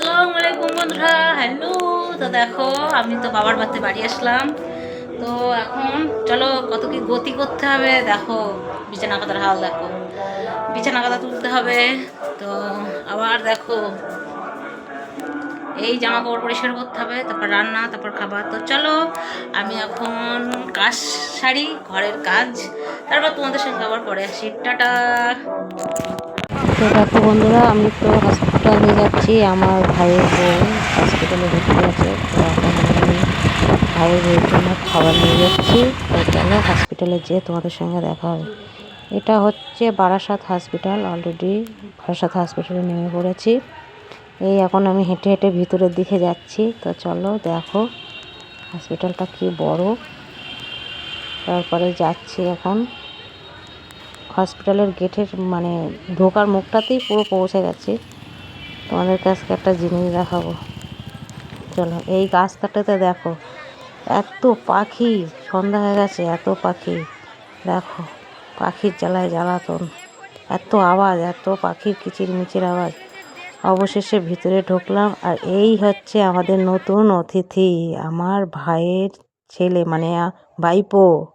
আসসালামু আলাইকুম বন্ধুরা, হ্যালো। তো দেখো, আমি তো বাবার বাড়িতে বাড়ি আসলাম। তো এখন চলো, কত কি গতি করতে হবে, দেখো বিছানা কাতার হাল দেখো। বিছানা কাতা তুলতে হবে। তো আবার দেখো, এই জামা কাপড় পরিষ্কার করতে হবে, তারপর রান্না, তারপর খাবার। তো চলো, আমি এখন কাজ সারি, ঘরের কাজ। তারপর তোমাদের সঙ্গে আবার পরে আসি। টাটা। তো দেখো বন্ধুরা, আমি তো হসপিটালে যাচ্ছি। আমার ভাইয়ের বউ হসপিটালে ভর্তি আছে তো আমি ভাইয়ের বউয়ের জন্য খাবার নিয়ে যাচ্ছি। তো হসপিটালে যেয়ে তোমাদের সঙ্গে দেখা হবে? এটা হচ্ছে বারাসাত হসপিটাল অলরেডি বারাসাত হসপিটালে নেমে পড়েছি। এই এখন আমি হেঁটে হেঁটে ভিতরের দিকে যাচ্ছি। তো চলো দেখো হসপিটালটা কি বড়। তারপরে যাচ্ছি এখন। হসপিটালের গেটের মানে ঢোকার মুখটাতেই পুরো পৌঁছে গেছি। তোমাদের কাছে একটা জিনিস দেখাবো। চলো, এই গাছটাতে দেখো, এত পাখি, সন্ধ্যা হয়ে গেছে, এত পাখি। দেখো, পাখির জ্বালায় জ্বালাতন। এত আওয়াজ, এত পাখির কিচির মিচির আওয়াজ। অবশেষে ভিতরে ঢুকলাম, আর এই হচ্ছে আমাদের নতুন অতিথি, আমার ভাইয়ের ছেলে মানে ভাইপো।